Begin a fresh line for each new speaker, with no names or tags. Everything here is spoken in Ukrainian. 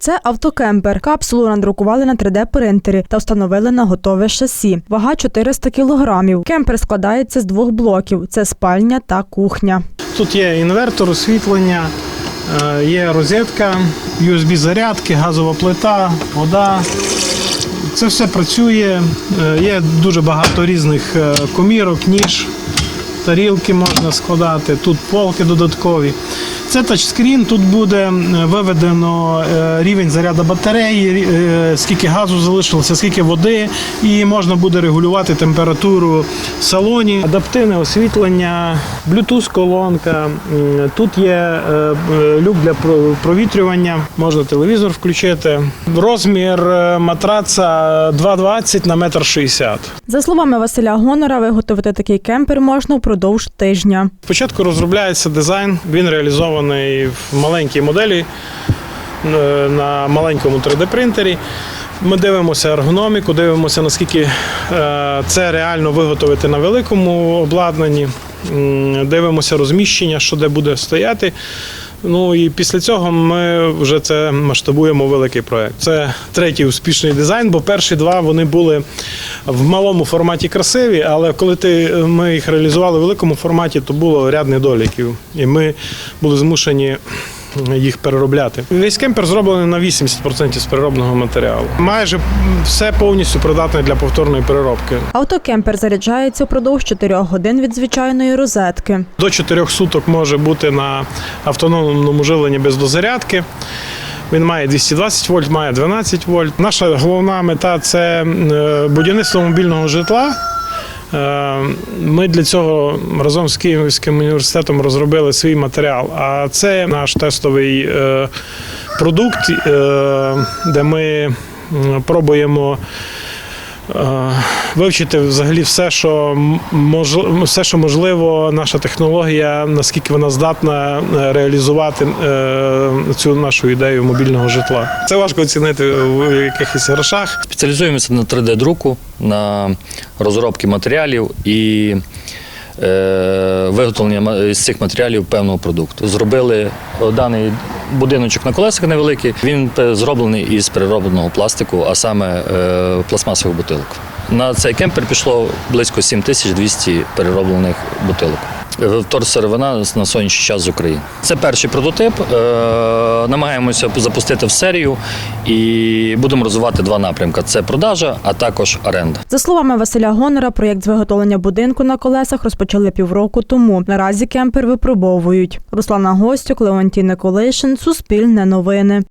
Це автокемпер. Капсулу надрукували на 3D-принтері та встановили на готове шасі. Вага 400 кілограмів. Кемпер складається з двох блоків: це спальня та кухня.
Тут є інвертор, освітлення, е, є розетка, USB-зарядки, газова плита, вода. Це все працює. Е, Є дуже багато різних е, комірок, ніж, тарілки можна складати, тут полки додаткові. Це тачскрін, тут буде е, виведено е, рівень заряду батареї, е, скільки газу залишилося, скільки води, і можна буде регулювати температуру в салоні. Адаптивне освітлення, Bluetooth-колонка. Тут є люк для провітрювання, можна телевізор включити. Розмір матраца 2,20 на 1,60 м.
За словами Василя Гонора, виготовити такий кемпер можна впродовж тижня.
Спочатку розробляється дизайн, він реалізований в маленькій моделі е, на маленькому 3D-принтері. Ми дивимося ергономіку, дивимося, наскільки е, це реально виготовити на великому обладнанні. Дивимося розміщення, що де буде стояти. Ну і після цього ми вже це масштабуємо великий проект. Це третій успішний дизайн, бо перші два вони були в малому форматі красиві, але коли ти, ми їх реалізували в великому форматі, то було ряд недоліків. І ми були змушені їх переробляти. Весь кемпер зроблений на 80% з переробного матеріалу. Майже все повністю придатне для повторної переробки.
Автокемпер заряджається впродовж 4 годин від звичайної розетки.
До 4 суток може бути на автономному живленні без дозарядки. Він має 220 вольт, має 12 вольт. Наша головна мета це е, будівництво мобільного житла. Е, Ми для цього разом з Київським університетом розробили свій матеріал. А це наш тестовий е, продукт, е, де ми пробуємо вивчити взагалі все, що можливо, все, що можливо, наша технологія, наскільки вона здатна е, реалізувати е, цю нашу ідею мобільного житла. Це важко оцінити в якихось грошах.
Спеціалізуємося на 3D-друку, на розробки матеріалів і виготовлення ма- з цих матеріалів певного продукту. Зробили даний будиночок на колесах невеликий. Він е, зроблений із переробленого пластику, а саме е, пластмасових бутилок. На цей кемпер пішло близько 7200 перероблених бутилок. Вторсировина на сьогоднішній час з України. Це перший прототип. Е, намагаємося запустити в серію і будемо розвивати два напрямки: це продажа, а також оренда.
За словами Василя Гонора, проєкт з виготовлення будинку на колесах розпочали півроку тому. Наразі кемпер випробовують. Руслана Гостюк, Леонтій Николишин, Суспільне новини.